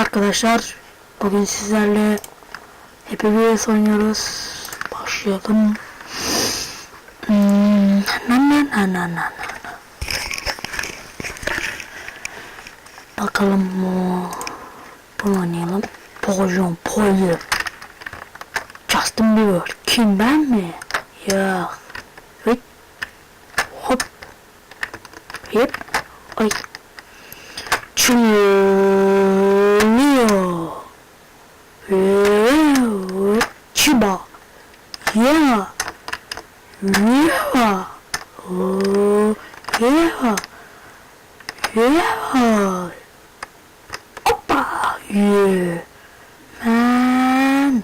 arkadaşlar. Bugün sizlerle Happy Wheels oynuyoruz. Başlayalım. Hmm, na na. Bakalım bu. Bunu oynayalım. Pojon, Polly. Justin Bieber. Kim ben mi? Ya. Hop. Hop. Ay. Çılıyor. Eee, Çiba. Ya. Ya. Oo, Ya. Ya. Hoppa. Yeah. Man.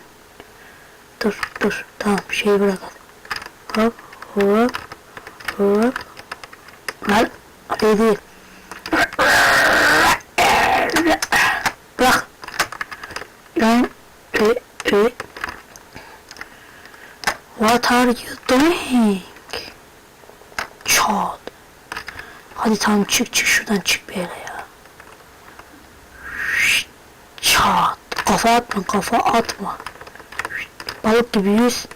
Dur dur. Tamam şey bırakalım. Hop hop hop. Lan. Hadi değil. Bırak. Lan. E, e. What are you doing? Çat. Hadi tamam çık çık şuradan çık bir yere ya. Çat. Kafa atma kafa atma. Balık gibi yüz.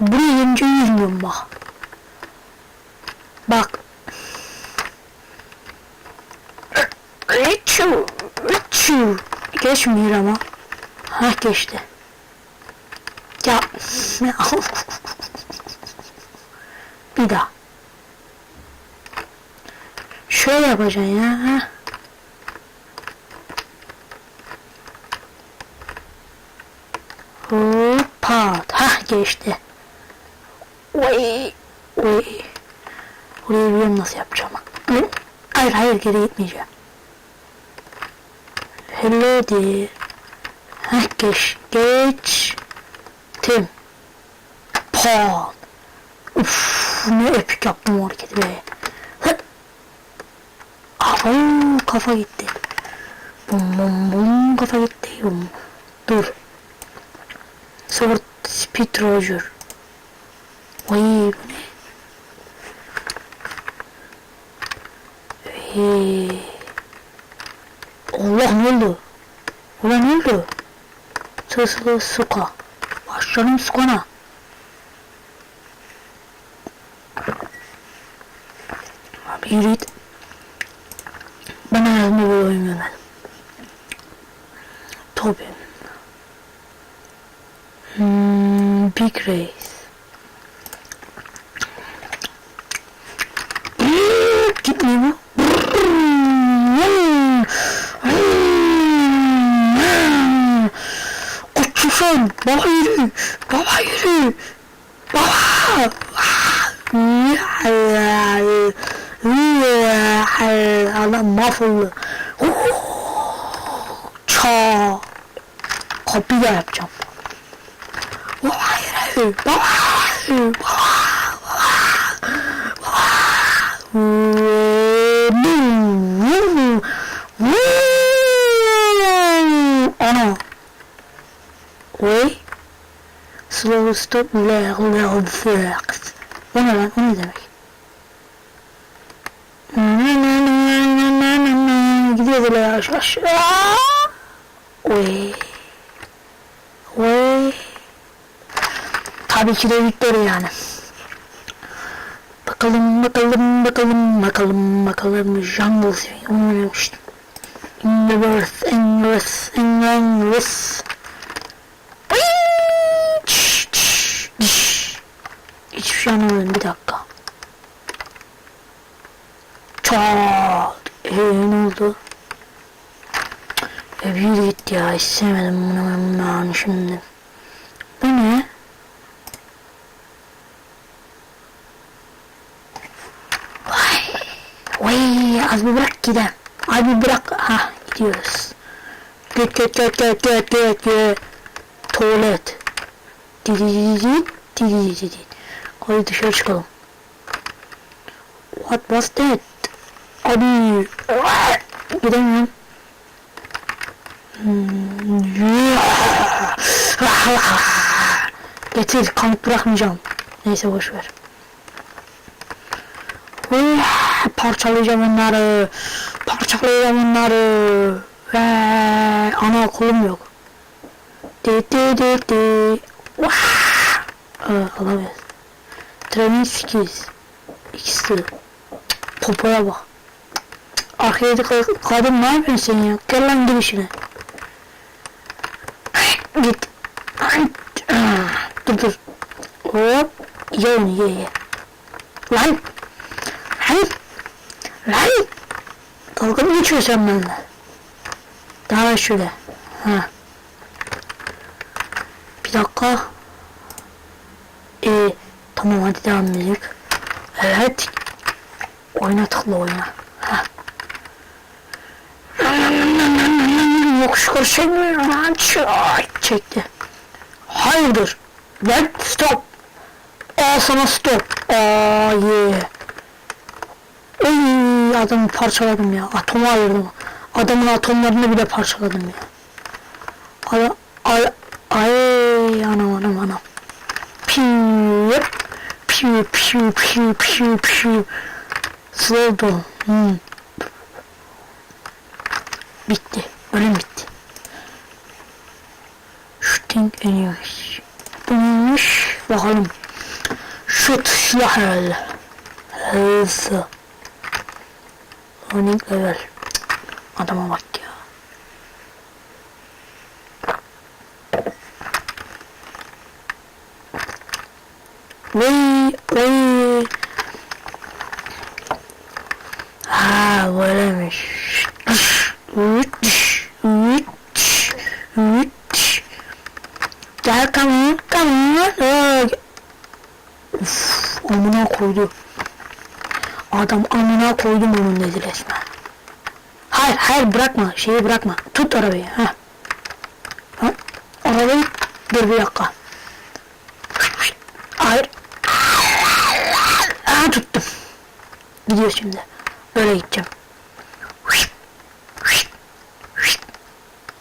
Buraya gelince yüzmüyorum bak. Bak. Üçü. Üçü. Geçmiyor ama. Ha geçti. Ya. Bir daha. Şöyle yapacaksın ya. Ha. Hoppa. Ha geçti. Oy. Oy. Orayı biliyorum nasıl yapacağım. Hı? Hayır hayır geri gitmeyeceğim. Hello dear. Heh geç. Geç. Tim. Paul. Uf ne epik yaptım o hareketi be. Abo kafa gitti. Bum bum bum kafa gitti. Bum. Dur. Sword Speed Roger. Vay bu ne? Hey. Allah ne oldu? Ulan ne oldu? Sıslı suka. Başlarım sukana. Abi yürü. Ben hayatımda böyle oyun görmedim. Tabii. Hmm, Big Race. Gitmiyor mu? Koçuşum, baba yürü, baba yürü, baba. Adam mahvoldu. Ça. Kapıyı da yapacağım. Ana. Oy. Slow stop level level fix. O ne lan? O ne demek? Gidiyor böyle yavaş yavaş. Oy. Oy. Tabii ki de Victoria yani. Bakalım bakalım bakalım bakalım bakalım Jungle Swing onu oynamıştım. In the birth, in the in the Hiçbir şey anlamadım bir dakika. Çat. Eee ne oldu? Bir gitti ya istemedim bunu ben bunu yani şimdi. Bu ne? Vay. Vay az bir bırak gidelim. Abi bırak. Ha gidiyoruz. Git git git git git git git. Tuvalet. Didi didi didi. Hadi dışarı çıkalım. What was that? Abi. Gidemiyorum. Getir kanıt bırakmayacağım. Neyse boş ver. Parçalayacağım onları. Parçalayacağım onları. Ve Ana kolum yok. Di di di di. Vah! Aa, alamıyoruz. Trenin sikiyiz. İkisi. Popoya bak. Arkaya kadın ne yapıyorsun sen ya? Gel lan girişine. Git. Dur dur. Hop. Ye onu ye ye. Lan. Lan. Lan. Dalga mı geçiyorsun sen benimle? Daha şöyle. Ha. Bir dakika. Ee, tamam hadi devam edelim. Evet. Oyna tıkla oyna. Ha. Yok şu çekmiyor. Çek- Çekti. Hayırdır? Lan stop. Aa sana stop. Aa ye. Ey adamı parçaladım ya. Atomu ayırdım. Adamın atomlarını bile parçaladım ya. Ay ay ay anam anam anam. Piu piu piu piu piu piu. Slow down. Hmm. Bitti. Ölüm bitti. Bu neymiş? Bakalım. Shoot silah herhalde. Hızlı. Running level. Adama bak ya. Vay vay. Ha böylemiş. Üç, üç, üç. Gel kamyon, kamyon. Ay. Uf, amına koydu. Adam amına koydum onun dedi resmen. Hayır hayır bırakma şeyi bırakma. Tut arabayı. Ha. ha. Arabayı dur bir dakika. Hayır. Ha tuttum. Gidiyor şimdi. Böyle gideceğim.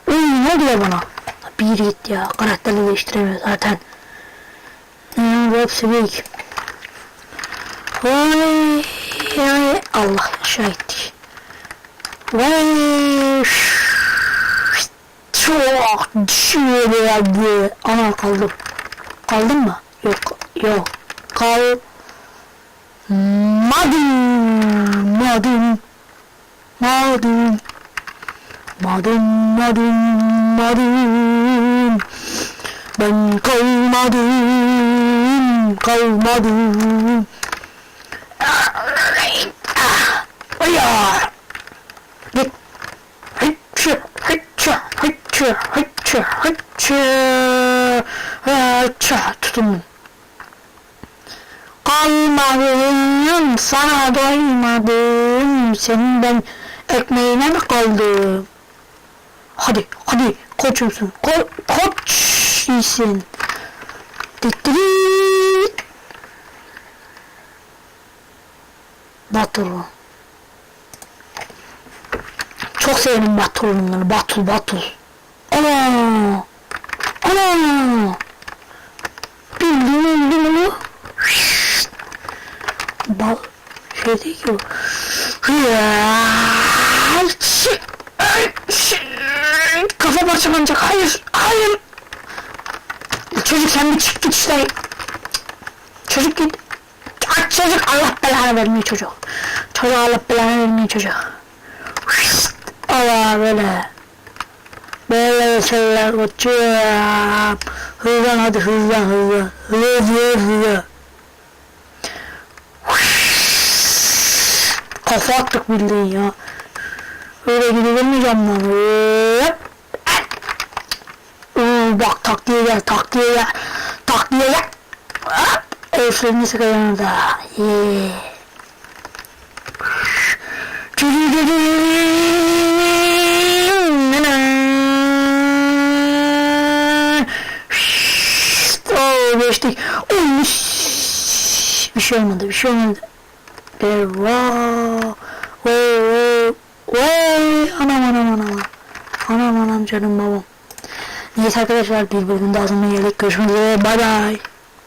Uy ne oluyor bana? Gitti ya. Karakteri değiştiremiyor zaten. Hmm, bu hepsi büyük. Vay, vay, Allah aşağı gittik. Vay, çok şöyle geldi. Ana kaldım. Kaldım mı? Yok, yok. Kal. Madım, madım, madım, madım, madım, madım. Ben kalmadım, kalmadım. Aya! Git. Hıçı, hıçı, hıçı, hıçı, hıçı. Hıçı, tutundum. Kalmadım, sana doymadım. Senin ben ekmeğine mi kaldım? Hadi, hadi, koçumsun. Ko iyisin. Tittirit. Batur. Çok sevdim Batur oyunları. Batur, Batur. Ana! Ana! Bildim, bildim onu. Bal, şey değil ki. Kafa parçalanacak. Hayır, hayır. Çocuk sen bir çık git işte. Çocuk git. Aç çocuk Allah belanı vermiyor çocuk. Çocuk Allah belanı vermiyor çocuk. Allah böyle. Böyle şeyler koçum. Hızlan hadi hızlan hızlan. Hızlı hızlı. Kafa attık bildiğin ya. Öyle? Hop. Oo, bak taktiğe gel taktiğe gel. Taktiğe gel. Elflerini sıkacağım da. Yeah. Oo geçtik. Şşş. Bir şey olmadı, bir şey olmadı. Eyvah. Vay vay. Anam anam anam. Anam anam canım babam. Neyse arkadaşlar bir bölümde ağzımda geldik. Görüşmek üzere. Bay bay.